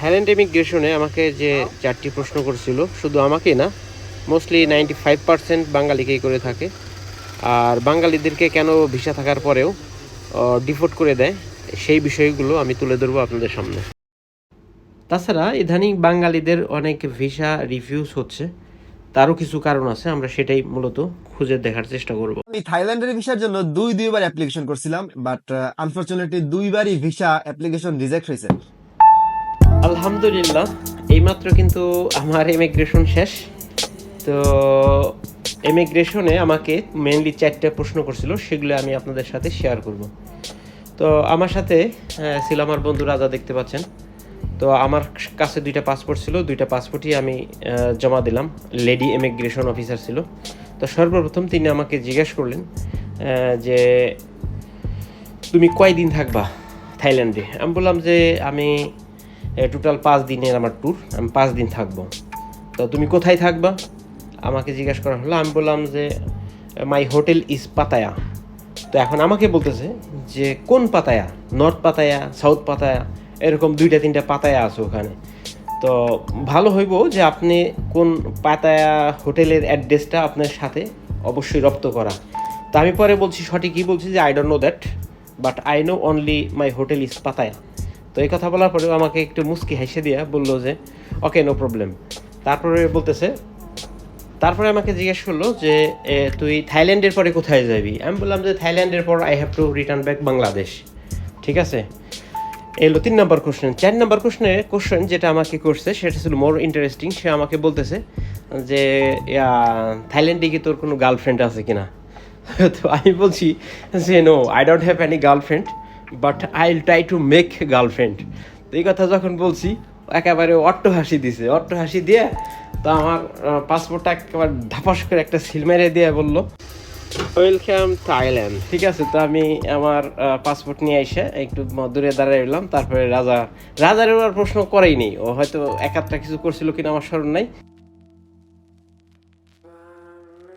Thailand ইমিগ্রেশনে আমাকে যে চারটি প্রশ্ন করছিল, শুধু আমাকেই না মোস্টলি নাইনটি ফাইভ পার্সেন্ট বাঙালিকেই করে থাকে। আর বাঙালিদেরকে কেন ভিসা থাকার পরেও ডিফোর্ট করে দেয়, সেই বিষয়গুলো আমি তুলে ধরবো আপনাদের সামনে। তাছাড়া ইদানিং বাঙালিদের অনেক ভিসা রিফিউজ হচ্ছে। তারও কিছু কারণ আছে, আমরা সেটাই মূলত খুঁজে দেখার চেষ্টা করব। আমি থাইল্যান্ডের ভিসার জন্য দুই দুইবার অ্যাপ্লিকেশন করছিলাম বাট আনফরচুনেটলি দুইবারই ভিসা অ্যাপ্লিকেশন রিজেক্ট হয়েছে। আলহামদুলিল্লাহ, এইমাত্র কিন্তু আমার ইমিগ্রেশন শেষ। তো ইমিগ্রেশনে আমাকে মেনলি চারটে প্রশ্ন করছিল, সেগুলো আমি আপনাদের সাথে শেয়ার করব। তো আমার সাথে ছিল আমার বন্ধু রাজা, দেখতে পাচ্ছেন। তো আমার কাছে দুইটা পাসপোর্ট ছিল, দুইটা পাসপোর্টই আমি জমা দিলাম। লেডি ইমিগ্রেশন অফিসার ছিল। তো সর্বপ্রথম তিনি আমাকে জিজ্ঞেস করলেন যে তুমি কয়দিন থাকবা থাইল্যান্ডে? আমি বললাম যে আমি টোটাল পাঁচ দিনের আমার ট্যুর আমি পাঁচ দিন থাকব। তো তুমি কোথায় থাকবা? আমাকে জিজ্ঞাসা করা হলো, আমি বললাম যে মাই হোটেল ইজ পাতায়া তো এখন আমাকে বলতেছে যে, কোন Pattaya north Pattaya south Pattaya এরকম দুইটা, তিনটা পাতায়া আছে ওখানে। তো ভালো হইব যে আপনি কোন পাতায়া হোটেলের অ্যাড্রেসটা আপনার সাথে অবশ্যই রপ্ত করা। তো আমি পরে বলছি, সঠিকই বলছি যে I don't know that but I know only my hotel is Pattaya তো এই কথা বলার পরে আমাকে একটু মুস্কি হেসে দিয়া বলল যে ওকে নো প্রবলেম তারপরে বলতেছে, তারপরে আমাকে জিজ্ঞেস করল যে তুই থাইল্যান্ডের পরে কোথায় যাবি? আমি বললাম যে, থাইল্যান্ডের পর I have to return back Bangladesh ঠিক আছে? এলো তিন নম্বর কোশ্চেন চার নম্বর কোশ্চেনে কোশ্চেন যেটা আমাকে করছে, সেটা ছিল মোর ইন্টারেস্টিং সে আমাকে বলতেছে যে থাইল্যান্ডে কি তোর কোনো গার্লফ্রেন্ড আছে কিনা? তো আমি বলছি যে no I don't have any girlfriend but I will try to make girlfriend তো এই কথা যখন বলছি, একেবারে অট্ট হাসি দিছে। অট্ট হাসি দিয়ে তো আমার পাসপোর্টটা একেবারে ধাপাস করে একটা সিল মেরে দিয়ে বলল ওয়েলকাম থাইল্যান্ড ঠিক আছে, তো আমি আমার পাসপোর্ট নিয়ে এসে একটু দূরে দাঁড়িয়ে এলাম তারপরে রাজা রাজার প্রশ্ন করেই নেই। ও হয়তো একাত্রা কিছু করছিল কিনা আমার স্মরণ নাই।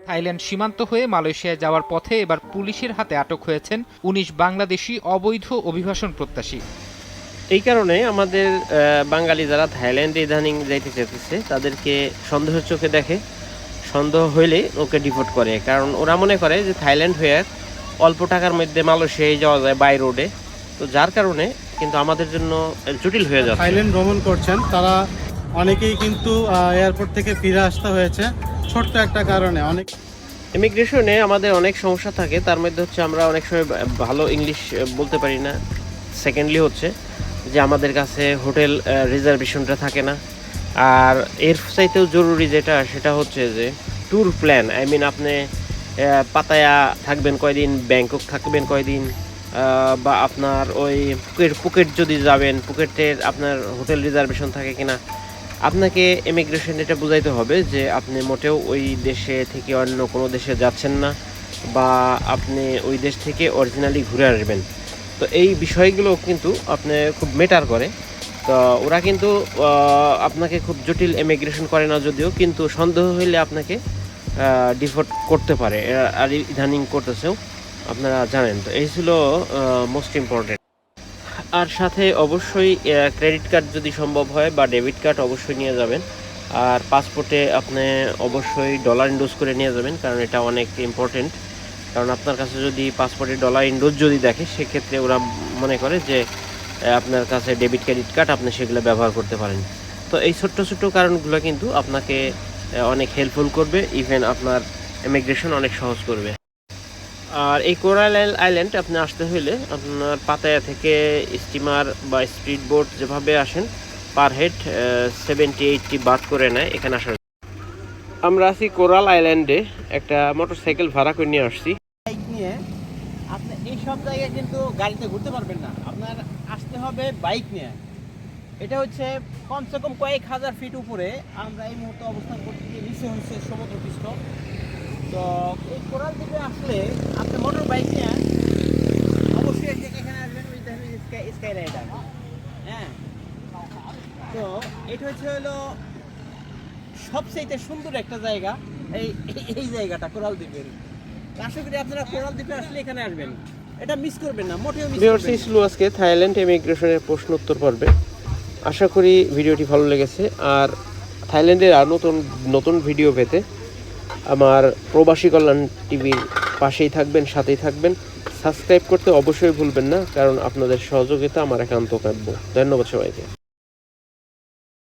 থাইল্যান্ড সীমান্ত হয়ে মালয়েশিয়ায় যাওয়ার পথে এবার পুলিশের হাতে আটক হয়েছেন উনিশ বাংলাদেশি অবৈধ অভিবাসন প্রত্যাশী। এই কারণে আমাদের বাঙালি যারা থাইল্যান্ডে ইদানিং যাইতে চাইতেছে তাদেরকে সন্দেহের চোখে দেখে। সন্দেহ হইলে ওকে ডিপোর্ট করে কারণ ওরা মনে করে যে থাইল্যান্ড হয়ে অল্প টাকার মধ্যে মালয়েশিয়ায় যাওয়া যায় বাই রোডে। তো যার কারণে কিন্তু আমাদের জন্য জটিল হয়ে যাচ্ছে। থাইল্যান্ড ভ্রমণ করছেন তারা অনেকেই কিন্তু এয়ারপোর্ট থেকে ফিরে আসতে হয়েছে। ছোট্ট একটা কারণে অনেক ইমিগ্রেশনে আমাদের অনেক সমস্যা থাকে। তার মধ্যে হচ্ছে আমরা অনেক সময় ভালো ইংলিশ বলতে পারি না। সেকেন্ডলি হচ্ছে যে আমাদের কাছে হোটেল রিজার্ভেশনটা থাকে না। আর এর চাইতেও জরুরি যেটা, সেটা হচ্ছে যে ট্যুর প্ল্যান আই মিন আপনি পাতায়া থাকবেন কয়দিন ব্যাংকক থাকবেন কয়দিন বা আপনার ওই পুকেট পুকেট যদি যাবেন পুকেটের আপনার হোটেল রিজার্ভেশন থাকে কিনা আপনাকে ইমিগ্রেশন এটা বুঝাইতে হবে যে আপনি মোটেও ওই দেশে থেকে অন্য কোনো দেশে যাচ্ছেন না বা আপনি ওই দেশ থেকে অরিজিনালি ঘুরে আসবেন। তো এই বিষয়গুলো কিন্তু আপনি খুব মেটার করে। তো ওরা কিন্তু আপনাকে খুব জটিল ইমিগ্রেশন করে না যদিও, কিন্তু সন্দেহ হইলে আপনাকে ডিফোর্ট করতে পারে। আর ইদানিং করতেছেও, আপনারা জানেন। তো এই ছিল মোস্ট ইম্পর্টেন্ট আর সাথে অবশ্যই ক্রেডিট কার্ড যদি সম্ভব হয় বা ডেবিট কার্ড অবশ্যই নিয়ে যাবেন। আর পাসপোর্টে আপনি অবশ্যই ডলার ইন্ডোজ করে নিয়ে যাবেন, কারণ এটা অনেক ইম্পর্টেন্ট কারণ আপনার কাছে যদি পাসপোর্টে ডলার ইন্ডোজ যদি দেখে, সেক্ষেত্রে ওরা মনে করে যে আপনার কাছে ডেবিট ক্রেডিট কার্ড আপনি সেগুলো ব্যবহার করতে পারেন। তো এই ছোট্ট ছোট্ট কারণগুলো কিন্তু আপনাকে অনেক হেল্পফুল করবে। ইভেন আপনার ইমিগ্রেশন অনেক সহজ করবে। আর এই কোরাল আইল্যান্ড আপনি আসতে হলে আপনার পাতায়া থেকে স্টিমার বা স্পিড বোট যেভাবে আসেন, পার হেড সেভেন্টি এইটটি বাদ করে নেয় এখানে আসার। আমরা আছি কোরাল আইল্যান্ডে, একটা মোটরসাইকেল ভাড়া করে নিয়ে আসছি। বাইক নিয়ে, আপনি এই সব জায়গায় কিন্তু গাড়িতে ঘুরতে পারবেন না। আপনার আসতে হবে বাইক নিয়ে। এটা হচ্ছে কমসে কম কয়েক হাজার ফিট উপরে। আমরা এই মুহূর্তে অবস্থান করছি নিচে হচ্ছে সমুদ্র পৃষ্ঠ তো এই কোরাল দ্বীপে আসলে মোটর বাইক নিয়ে অবশ্যই এখানে আসবেন ওই দেখেন স্কাই স্কাই রাইডার হ্যাঁ। তো এটা হচ্ছে হলো সবচেয়ে সুন্দর একটা জায়গা এই এই- জায়গাটা কোরাল দ্বীপের। আশা করি আপনারা কোরাল দ্বীপে আসলে এখানে আসবেন। এটা মিস করবেন না মোটেও মিস ভিউয়ার্স করবেন ছিল আজকে থাইল্যান্ড ইমিগ্রেশনের প্রশ্ন উত্তর পর্বে। আশা করি ভিডিওটি ভালো লেগেছে। আর থাইল্যান্ডের আর নতুন নতুন ভিডিও পেতে আমার প্রবাসী কল্যাণ টিভির পাশেই থাকবেন, সাথেই থাকবেন। সাবস্ক্রাইব করতে অবশ্যই ভুলবেন না, কারণ আপনাদের সহযোগিতা আমার একান্ত কাম্য। ধন্যবাদ সবাইকে।